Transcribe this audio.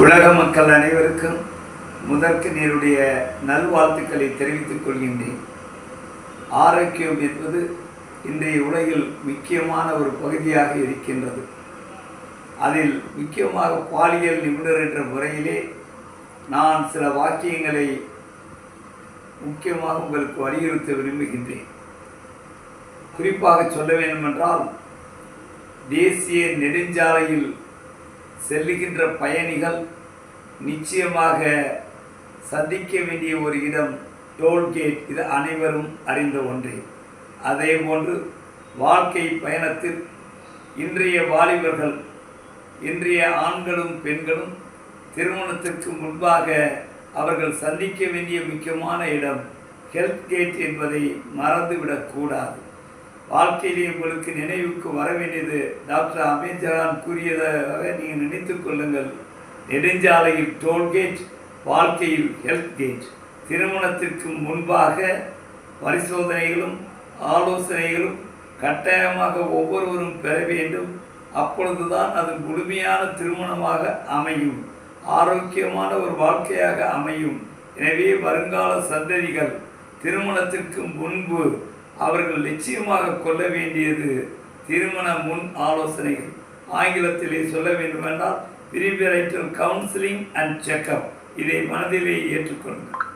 உலக மக்கள் அனைவருக்கும் முதற்கு நேருடைய நல்வாழ்த்துக்களை தெரிவித்துக் கொள்கின்றேன். ஆரோக்கியம் என்பது இன்றைய உலகில் முக்கியமான ஒரு பகுதியாக இருக்கின்றது. அதில் முக்கியமாக பாலியல் நிபுணர் என்ற முறையிலே நான் சில வாக்கியங்களை முக்கியமாக உங்களுக்கு வலியுறுத்த விரும்புகின்றேன். குறிப்பாக சொல்ல வேண்டுமென்றால் தேசிய நெடுஞ்சாலையில் செல்லுகின்ற பயணிகள் நிச்சயமாக சந்திக்க வேண்டிய ஒரு இடம் டோல்கேட் இது அனைவரும் அறிந்த ஒன்றே. அதே போன்று வாழ்க்கை பயணத்தில் இன்றைய வாலிபர்கள் இன்றைய ஆண்களும் பெண்களும் திருமணத்திற்கு முன்பாக அவர்கள் சந்திக்க வேண்டிய முக்கியமான இடம் ஹெல்த் கேட் என்பதை மறந்துவிடக்கூடாது. வாழ்க்கையிலே உங்களுக்கு நினைவுக்கு வர வேண்டியது டாக்டர் அமேத்கரான் கூறியதாக நீங்கள் நினைத்துக் கொள்ளுங்கள். நெடுஞ்சாலையில் டோல்கேட் வாழ்க்கையில் ஹெல்த் கேட் திருமணத்திற்கு முன்பாக பரிசோதனைகளும் ஆலோசனைகளும் கட்டாயமாக ஒவ்வொருவரும் பெற வேண்டும். அப்பொழுதுதான் அது முழுமையான திருமணமாக அமையும். ஆரோக்கியமான ஒரு வாழ்க்கையாக அமையும். எனவே வருங்கால சந்ததிகள் திருமணத்திற்கு முன்பு அவர்கள் நிச்சயமாக கொள்ள வேண்டியது திருமண முன் ஆலோசனைகள். ஆங்கிலத்திலே சொல்ல வேண்டுமென்றால் பிரிபரேட்டல் கவுன்சிலிங் அண்ட் செக்அப் இதை மனதிலே ஏற்றுக்கொள்ளுங்கள்.